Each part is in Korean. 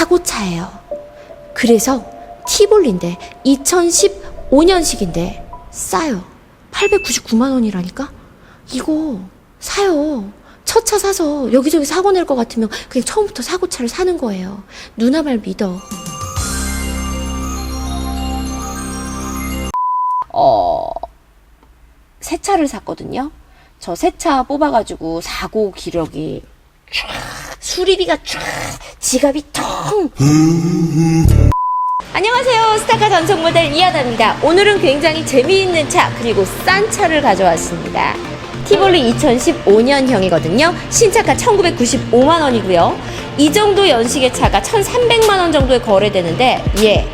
사고차예요. 그래서 티볼리인데 2015년식인데 싸요. 899만 원이라니까? 이거 사요. 첫 차 사서 여기저기 사고 낼 것 같으면 그냥 처음부터 사고차를 사는 거예요. 누나 말 믿어. 어, 새 차를 샀거든요. 저 새 차 뽑아가지고 사고 기록이 쫙, 수리비가 쫙, 지갑이 텅. 안녕하세요. 스타카 전속 모델 이하다입니다. 오늘은 굉장히 재미있는 차 그리고 싼 차를 가져왔습니다. 티볼리 2015년형이거든요. 신차가 1995만 원이고요. 이 정도 연식의 차가 1,300만 원 정도에 거래되는데 예,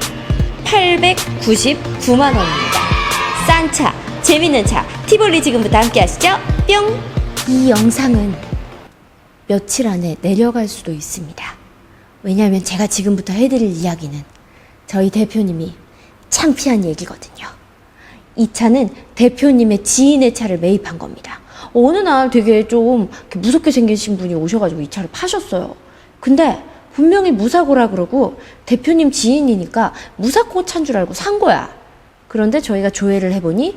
899만 원입니다. 싼 차, 재밌는 차, 티볼리 지금부터 함께 하시죠. 뿅! 이 영상은 며칠 안에 내려갈 수도 있습니다. 왜냐하면 제가 지금부터 해드릴 이야기는 저희 대표님이 창피한 얘기거든요. 이 차는 대표님의 지인의 차를 매입한 겁니다. 어느 날 되게 좀 무섭게 생기신 분이 오셔가지고 이 차를 파셨어요. 근데 분명히 무사고라 그러고 대표님 지인이니까 무사고 차인 줄 알고 산 거야. 그런데 저희가 조회를 해보니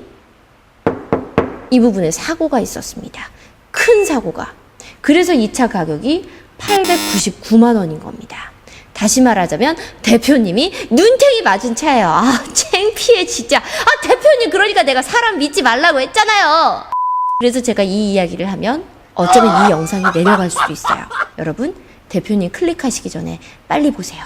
이 부분에 사고가 있었습니다. 큰 사고가. 그래서 이차 가격이 899만 원인 겁니다. 다시 말하자면 대표님이 눈탱이 맞은 차예요. 아, 창피해 진짜. 아, 대표님 그러니까 내가 사람 믿지 말라고 했잖아요. 그래서 제가 이 이야기를 하면 어쩌면 이 영상이 내려갈 수도 있어요. 여러분, 대표님 클릭하시기 전에 빨리 보세요.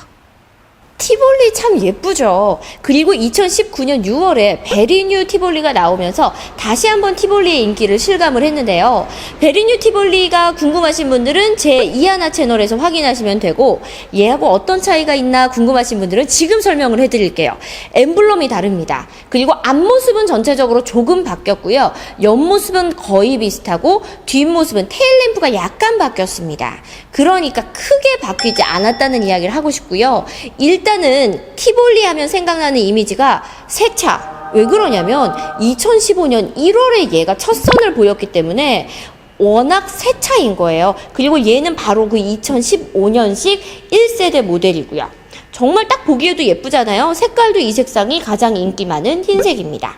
티볼리 참 예쁘죠. 그리고 2019년 6월에 베리뉴 티볼리가 나오면서 다시 한번 티볼리의 인기를 실감을 했는데요. 베리뉴 티볼리가 궁금하신 분들은 제 이하나 채널에서 확인하시면 되고 얘하고 어떤 차이가 있나 궁금하신 분들은 지금 설명을 해드릴게요. 엠블럼이 다릅니다. 그리고 앞모습은 전체적으로 조금 바뀌었고요. 옆모습은 거의 비슷하고 뒷모습은 테일램프가 약간 바뀌었습니다. 그러니까 크게 바뀌지 않았다는 이야기를 하고 싶고요. 일단 은 티볼리 하면 생각나는 이미지가 새 차. 왜 그러냐면 2015년 1월에 얘가 첫 선을 보였기 때문에 워낙 새 차인 거예요. 그리고 얘는 바로 그 2015년식 1세대 모델이고요. 정말 딱 보기에도 예쁘잖아요. 색깔도 이 색상이 가장 인기 많은 흰색입니다.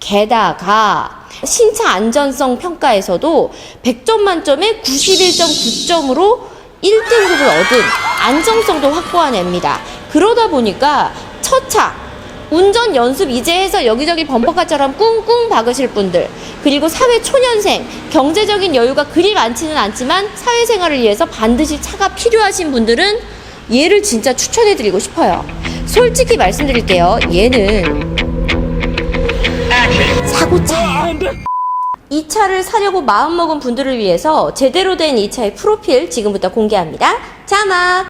게다가 신차 안전성 평가에서도 100점 만점에 91.9점으로 1등급을 얻은 안정성도 확보해냅니다. 그러다 보니까 첫 차, 운전 연습 이제 해서 여기저기 범퍼카처럼 꿍꿍 박으실 분들, 그리고 사회 초년생, 경제적인 여유가 그리 많지는 않지만 사회생활을 위해서 반드시 차가 필요하신 분들은 얘를 진짜 추천해 드리고 싶어요. 솔직히 말씀드릴게요. 얘는 사고차예요. 이 차를 사려고 마음먹은 분들을 위해서 제대로 된 이 차의 프로필 지금부터 공개합니다. 자막!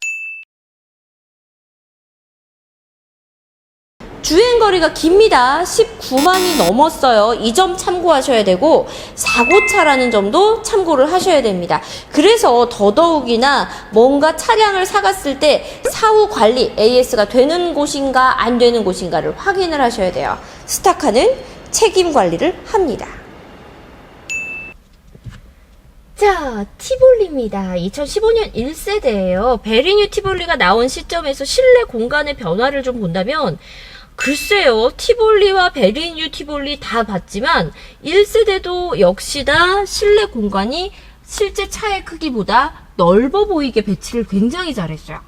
주행거리가 깁니다. 19만이 넘었어요. 이 점 참고하셔야 되고, 사고차라는 점도 참고를 하셔야 됩니다. 그래서 더더욱이나 뭔가 차량을 사갔을 때 사후 관리, AS가 되는 곳인가 안 되는 곳인가를 확인을 하셔야 돼요. 스타카는 책임 관리를 합니다. 자, 티볼리입니다. 2015년 1세대예요. 베리뉴 티볼리가 나온 시점에서 실내 공간의 변화를 좀 본다면 글쎄요, 티볼리와 베리뉴 티볼리 다 봤지만 1세대도 역시나 실내 공간이 실제 차의 크기보다 넓어 보이게 배치를 굉장히 잘했어요.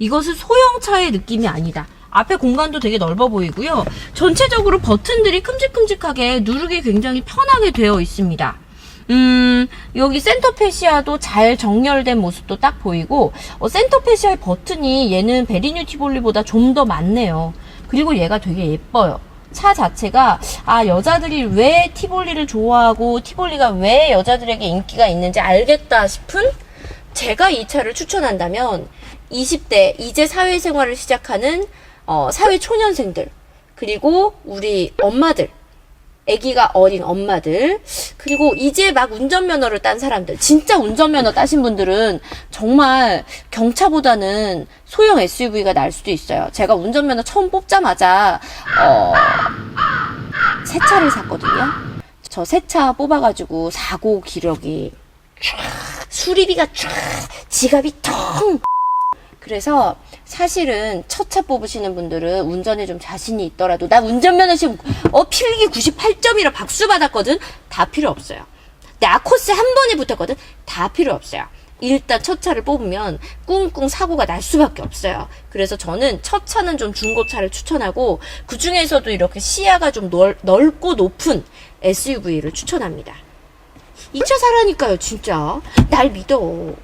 이것은 소형차의 느낌이 아니다. 앞에 공간도 되게 넓어 보이고요. 전체적으로 버튼들이 큼직큼직하게 누르기 굉장히 편하게 되어 있습니다. 음, 여기 센터페시아도 잘 정렬된 모습도 딱 보이고, 어, 센터페시아의 버튼이 얘는 베리뉴 티볼리보다 좀 더 많네요. 그리고 얘가 되게 예뻐요. 차 자체가, 아, 여자들이 왜 티볼리를 좋아하고, 티볼리가 왜 여자들에게 인기가 있는지 알겠다 싶은 제가 이 차를 추천한다면 20대 이제 사회생활을 시작하는 어, 사회 초년생들 그리고 우리 엄마들 아기가 어린 엄마들 그리고 이제 막 운전면허를 딴 사람들 진짜 운전면허 따신 분들은 정말 경차보다는 소형 SUV가 날 수도 있어요. 제가 운전면허 처음 뽑자마자 어, 새 차를 샀거든요. 저 새 차 뽑아가지고 사고 기록이 쫙 수리비가 쫙 지갑이 텅 그래서 사실은 첫 차 뽑으시는 분들은 운전에 좀 자신이 있더라도 나 운전면허 시험 어 필기 98점이라 박수 받았거든 다 필요 없어요. 나 코스 한 번에 붙었거든 다 필요 없어요. 일단 첫 차를 뽑으면 꿍꿍 사고가 날 수밖에 없어요. 그래서 저는 첫 차는 좀 중고차를 추천하고 그 중에서도 이렇게 시야가 좀 넓, 넓고 높은 SUV를 추천합니다. 이차 사라니까요, 진짜. 날 믿어.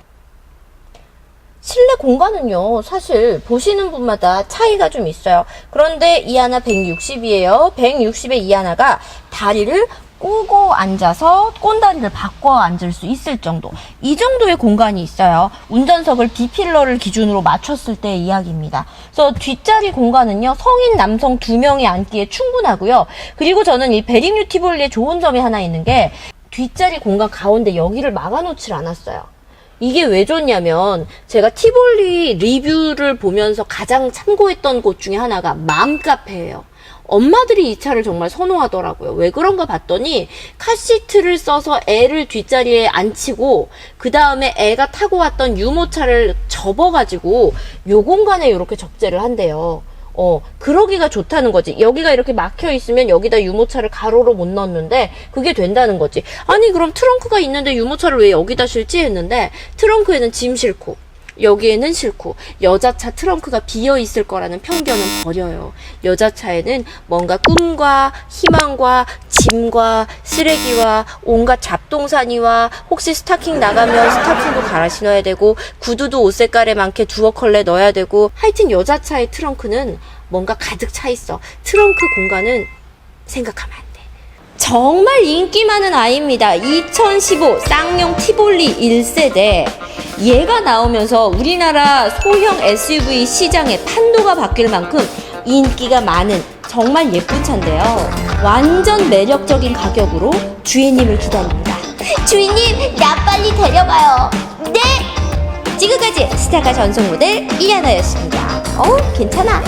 실내 공간은요, 사실 보시는 분마다 차이가 좀 있어요. 그런데 이 하나 160이에요. 160에 이 하나가 다리를 꼬고 앉아서 꼰다리를 바꿔 앉을 수 있을 정도. 이 정도의 공간이 있어요. 운전석을 B필러를 기준으로 맞췄을 때의 이야기입니다. 그래서 뒷자리 공간은요, 성인 남성 두 명이 앉기에 충분하고요. 그리고 저는 이 베링 뉴티볼리의 좋은 점이 하나 있는 게 뒷자리 공간 가운데 여기를 막아놓질 않았어요. 이게 왜 좋냐면 제가 티볼리 리뷰를 보면서 가장 참고했던 곳 중에 하나가 맘카페예요. 엄마들이 이 차를 정말 선호하더라고요. 왜 그런가 봤더니 카시트를 써서 애를 뒷자리에 앉히고 그 다음에 애가 타고 왔던 유모차를 접어가지고 요 공간에 이렇게 적재를 한대요. 어, 그러기가 좋다는 거지. 여기가 이렇게 막혀 있으면 여기다 유모차를 가로로 못 넣는데 그게 된다는 거지. 아니, 그럼 트렁크가 있는데 유모차를 왜 여기다 실지 했는데 트렁크에는 짐 싣고 여기에는 싫고 여자차 트렁크가 비어 있을 거라는 편견은 버려요. 여자차에는 뭔가 꿈과 희망과 짐과 쓰레기와 온갖 잡동사니와 혹시 스타킹 나가면 스타킹도 갈아 신어야 되고 구두도 옷 색깔에 많게 두어 컬레 넣어야 되고 하여튼 여자차의 트렁크는 뭔가 가득 차 있어. 트렁크 공간은 생각하면 안 돼. 정말 인기 많은 아이입니다. 2015 쌍용 티볼리 1세대. 얘가 나오면서 우리나라 소형 SUV 시장의 판도가 바뀔 만큼 인기가 많은 정말 예쁜 차인데요. 완전 매력적인 가격으로 주인님을 기다립니다. 주인님, 나 빨리 데려가요. 네! 지금까지 스타카 전속 모델 이하나였습니다. 어, 괜찮아.